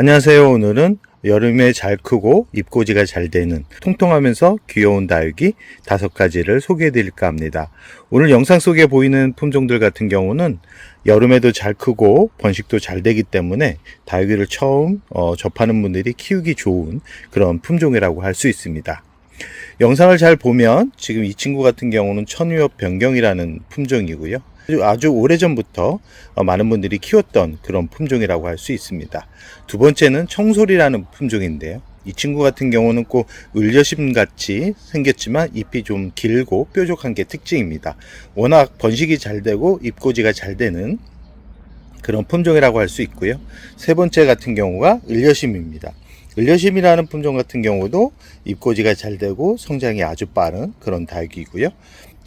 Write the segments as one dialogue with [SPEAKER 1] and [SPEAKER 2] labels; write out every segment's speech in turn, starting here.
[SPEAKER 1] 안녕하세요. 오늘은 여름에 잘 크고 입고지가 잘 되는 통통하면서 귀여운 다육이 다섯 가지를 소개해 드릴까 합니다. 오늘 영상 속에 보이는 품종들 같은 경우는 여름에도 잘 크고 번식도 잘 되기 때문에 다육이를 처음 어, 접하는 분들이 키우기 좋은 그런 품종이라고 할 수 있습니다. 영상을 잘 보면 지금 이 친구 같은 경우는 천유엽 변경이라는 품종이고요. 아주, 오래전부터 어, 많은 분들이 키웠던 그런 품종이라고 할 수 있습니다. 두 번째는 청솔이라는 품종인데요. 이 친구 같은 경우는 꼭 을려심 같이 생겼지만 잎이 좀 길고 뾰족한 게 특징입니다. 워낙 번식이 잘 되고 잎꽂이가 잘 되는 그런 품종이라고 할 수 있고요. 세 번째 같은 경우가 을려심입니다. 을려심이라는 품종 같은 경우도 잎꽂이가 잘 되고 성장이 아주 빠른 그런 다육이고요.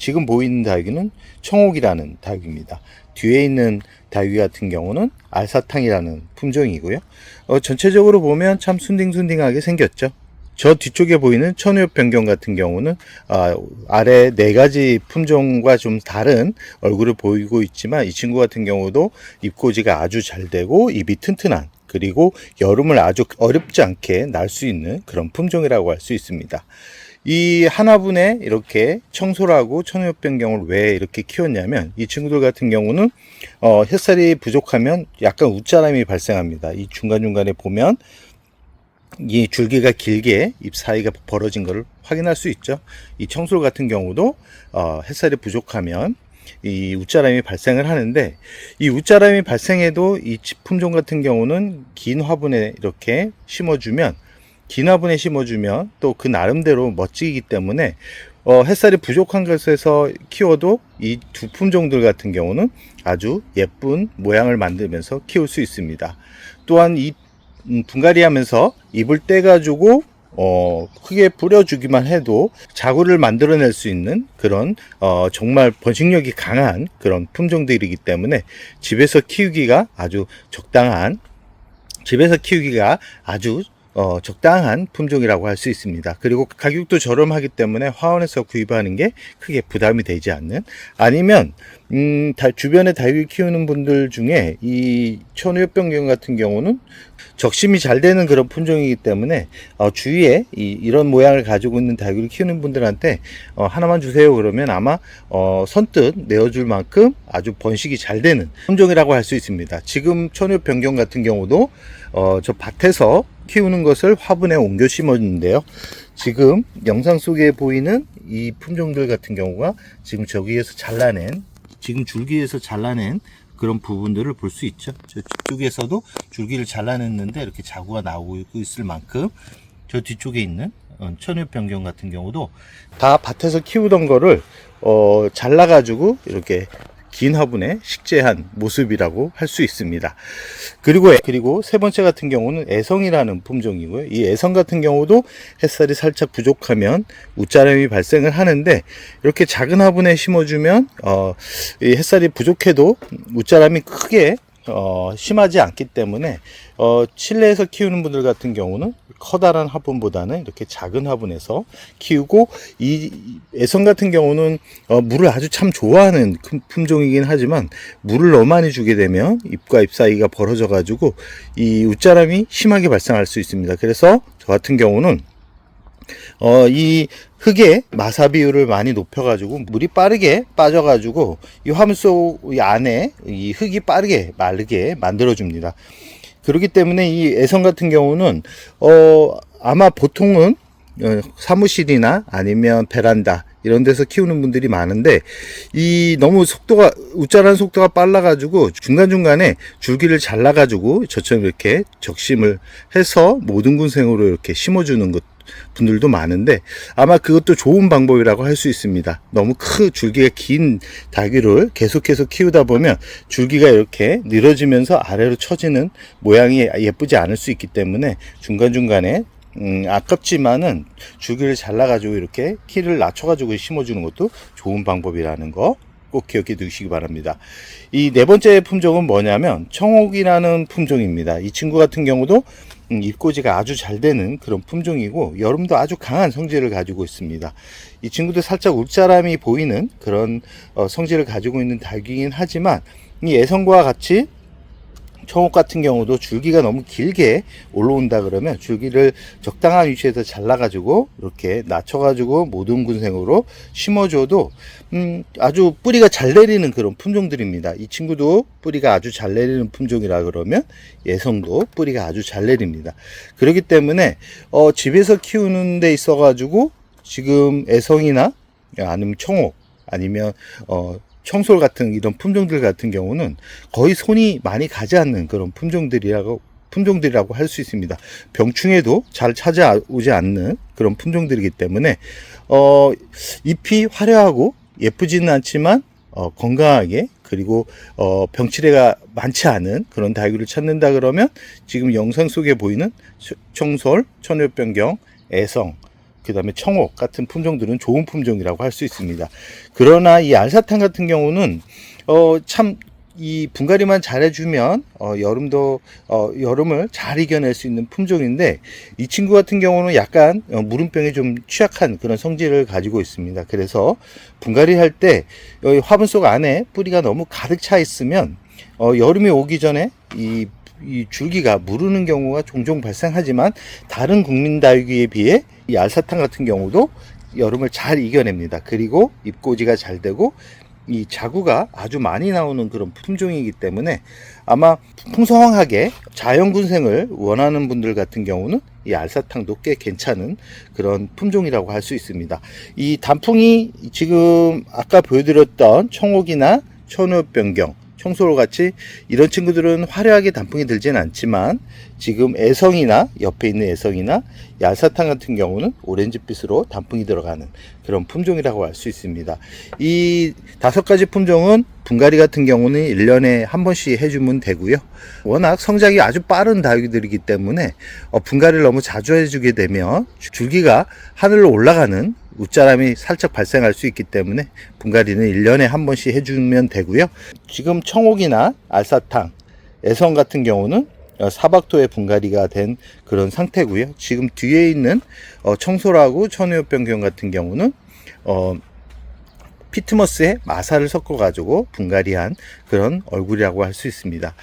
[SPEAKER 1] 지금 보이는 다육이는 청옥이라는 다육입니다. 뒤에 있는 다육이 같은 경우는 알사탕이라는 품종이고요. 어, 전체적으로 보면 참 순딩순딩하게 생겼죠. 저 뒤쪽에 보이는 천엽 변경 같은 경우는 아, 아래 네 가지 품종과 좀 다른 얼굴을 보이고 있지만 이 친구 같은 경우도 잎꽂이가 아주 잘 되고 잎이 튼튼한 그리고 여름을 아주 어렵지 않게 날 수 있는 그런 품종이라고 할 수 있습니다. 이 하나분에 이렇게 청소라고 천엽 변경을 왜 이렇게 키웠냐면 이 친구들 같은 경우는 어, 햇살이 부족하면 약간 웃자람이 발생합니다. 이 중간중간에 보면 이 줄기가 길게 잎 사이가 벌어진 것을 확인할 수 있죠. 이 청솔 같은 경우도 어, 햇살이 부족하면 이 웃자람이 발생을 하는데 이 웃자람이 발생해도 이 품종 같은 경우는 긴 화분에 이렇게 심어주면 긴 화분에 심어주면 또 그 나름대로 멋지기 때문에 어, 햇살이 부족한 곳에서 키워도 이 두 품종들 같은 경우는 아주 예쁜 모양을 만들면서 키울 수 있습니다. 또한 이 음, 분갈이 하면서 잎을 떼가지고 어, 크게 뿌려주기만 해도 자구를 만들어낼 수 있는 그런, 어, 정말 번식력이 강한 그런 품종들이기 때문에 집에서 키우기가 아주 적당한, 집에서 키우기가 아주 어, 적당한 품종이라고 할 수 있습니다. 그리고 가격도 저렴하기 때문에 화원에서 구입하는 게 크게 부담이 되지 않는 아니면 음, 다, 주변에 다육이 키우는 분들 중에 이 천우엽병경 같은 경우는 적심이 잘 되는 그런 품종이기 때문에 어, 주위에 이, 이런 모양을 가지고 있는 다육이를 키우는 분들한테 어, 하나만 주세요 그러면 아마 어, 선뜻 내어줄 만큼 아주 번식이 잘 되는 품종이라고 할 수 있습니다. 지금 천우엽병경 같은 경우도 어, 저 밭에서 키우는 것을 화분에 옮겨 심었는데요. 지금 영상 속에 보이는 이 품종들 같은 경우가 지금 저기에서 잘라낸 지금 줄기에서 잘라낸 그런 부분들을 볼 수 있죠. 저쪽에서도 줄기를 잘라냈는데 이렇게 자구가 나오고 있을 만큼 저 뒤쪽에 있는 어, 천엽 변경 같은 경우도 다 밭에서 키우던 거를 어, 잘라가지고 이렇게 긴 화분에 식재한 모습이라고 할 수 있습니다. 그리고 그리고 세 번째 같은 경우는 애성이라는 품종이고요. 이 애성 같은 경우도 햇살이 살짝 부족하면 웃자람이 발생을 하는데 이렇게 작은 화분에 심어주면 어, 이 햇살이 부족해도 웃자람이 크게 어, 심하지 않기 때문에 어, 실내에서 키우는 분들 같은 경우는 커다란 화분보다는 이렇게 작은 화분에서 키우고 이 애성 같은 경우는 어, 물을 아주 참 좋아하는 큰 품종이긴 하지만 물을 너무 많이 주게 되면 잎과 잎 사이가 벌어져 가지고 이 웃자람이 심하게 발생할 수 있습니다. 그래서 저 같은 경우는 어, 이 흙의 마사 비율을 많이 높여가지고 물이 빠르게 빠져가지고 이 화분 속 안에 이 흙이 빠르게 마르게 만들어줍니다. 그렇기 때문에 이 애성 같은 경우는 어, 아마 보통은 어, 사무실이나 아니면 베란다 이런 데서 키우는 분들이 많은데 이 너무 속도가 웃자라는 속도가 빨라 가지고 중간중간에 줄기를 잘라 가지고 저처럼 이렇게 적심을 해서 모든 군생으로 이렇게 심어 주는 것 분들도 많은데 아마 그것도 좋은 방법이라고 할 수 있습니다. 너무 크 줄기가 긴 다귀를 계속해서 키우다 보면 줄기가 이렇게 늘어지면서 아래로 처지는 모양이 예쁘지 않을 수 있기 때문에 중간중간에 음, 아깝지만은 줄기를 잘라가지고 이렇게 키를 낮춰가지고 심어주는 것도 좋은 방법이라는 거 꼭 기억해 두시기 바랍니다. 이 네 번째 품종은 뭐냐면 청옥이라는 품종입니다. 이 친구 같은 경우도 음, 잎꽂이가 아주 잘 되는 그런 품종이고 여름도 아주 강한 성질을 가지고 있습니다. 이 친구도 살짝 울자람이 보이는 그런 어, 성질을 가지고 있는 닭이긴 하지만 이 애성과 같이 청옥 같은 경우도 줄기가 너무 길게 올라온다 그러면 줄기를 적당한 위치에서 잘라가지고 이렇게 낮춰가지고 모든 군생으로 심어줘도 음, 아주 뿌리가 잘 내리는 그런 품종들입니다. 이 친구도 뿌리가 아주 잘 내리는 품종이라 그러면 예성도 뿌리가 아주 잘 내립니다. 그렇기 때문에 어, 집에서 키우는 데 있어가지고 지금 애성이나 아니면 청옥 아니면 어, 청솔 같은 이런 품종들 같은 경우는 거의 손이 많이 가지 않는 그런 품종들이라고 품종들이라고 할 수 있습니다. 병충해도 잘 찾아오지 않는 그런 품종들이기 때문에 어, 잎이 화려하고 예쁘지는 않지만 어, 건강하게 그리고 어, 병치레가 많지 않은 그런 다육이를 찾는다 그러면 지금 영상 속에 보이는 초- 청솔, 천엽변경, 애성 그 다음에 청옥 같은 품종들은 좋은 품종이라고 할 수 있습니다. 그러나 이 알사탕 같은 경우는 어, 참 이 분갈이만 잘해주면 어, 여름도 어, 여름을 잘 이겨낼 수 있는 품종인데 이 친구 같은 경우는 약간 어, 무름병에 좀 취약한 그런 성질을 가지고 있습니다. 그래서 분갈이 할 때 화분 속 안에 뿌리가 너무 가득 차 있으면 어, 여름이 오기 전에 이, 이 줄기가 무르는 경우가 종종 발생하지만 다른 국민 다육이에 비해 이 알사탕 같은 경우도 여름을 잘 이겨냅니다. 그리고 잎꽂이가 잘 되고 이 자구가 아주 많이 나오는 그런 품종이기 때문에 아마 풍성하게 자연군생을 원하는 분들 같은 경우는 이 알사탕도 꽤 괜찮은 그런 품종이라고 할 수 있습니다. 이 단풍이 지금 아까 보여드렸던 청옥이나 천우변경, 청소로 같이 이런 친구들은 화려하게 단풍이 들지는 않지만 지금 애성이나 옆에 있는 애성이나 야사탕 같은 경우는 오렌지빛으로 단풍이 들어가는 그런 품종이라고 할수 있습니다. 이 다섯 가지 품종은 분갈이 같은 경우는 1년에 한 번씩 해주면 되고요. 워낙 성장이 아주 빠른 다육이들이기 때문에 어, 분갈이를 너무 자주 해주게 되면 줄기가 하늘로 올라가는 웃자람이 살짝 발생할 수 있기 때문에 분갈이는 1년에 한 번씩 해주면 되고요. 지금 청옥이나 알사탕, 애성 같은 경우는 어, 사박토의 분갈이가 된 그런 상태고요. 지금 뒤에 있는 어, 청소라고 천우엽변경 같은 경우는 어, 피트머스에 마사를 섞어가지고 분갈이한 그런 얼굴이라고 할 수 있습니다.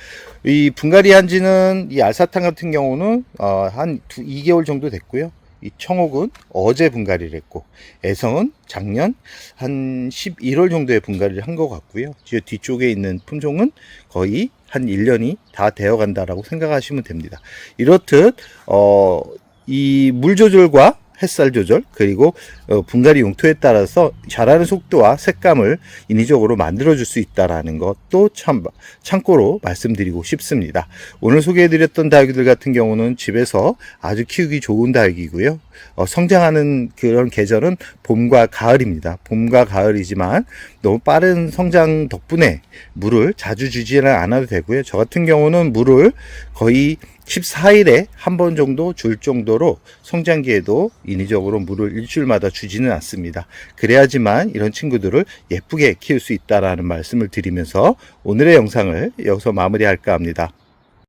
[SPEAKER 1] 이 분갈이한 지는 이 알사탕 같은 경우는 어, 한 두, 2개월 정도 됐고요. 이 청옥은 어제 분갈이를 했고 애성은 작년 한 11월 정도에 분갈이를 한 것 같고요. 뒤- 뒤쪽에 있는 품종은 거의 한 1년이 다 되어 간다라고 생각하시면 됩니다. 이렇듯 어, 이 물 조절과 햇살 조절 그리고 어, 분갈이 용토에 따라서 자라는 속도와 색감을 인위적으로 만들어 줄 수 있다라는 것도 참 참고로 말씀드리고 싶습니다. 오늘 소개해 드렸던 다육이들 같은 경우는 집에서 아주 키우기 좋은 다육이고요. 어, 성장하는 그런 계절은 봄과 가을입니다. 봄과 가을이지만 너무 빠른 성장 덕분에 물을 자주 주지는 않아도 되고요. 저 같은 경우는 물을 거의 14일에 한 번 정도 줄 정도로 성장기에도 인위적으로 물을 일주일마다 주지는 않습니다. 그래야지만 이런 친구들을 예쁘게 키울 수 있다라는 말씀을 드리면서 오늘의 영상을 여기서 마무리할까 합니다.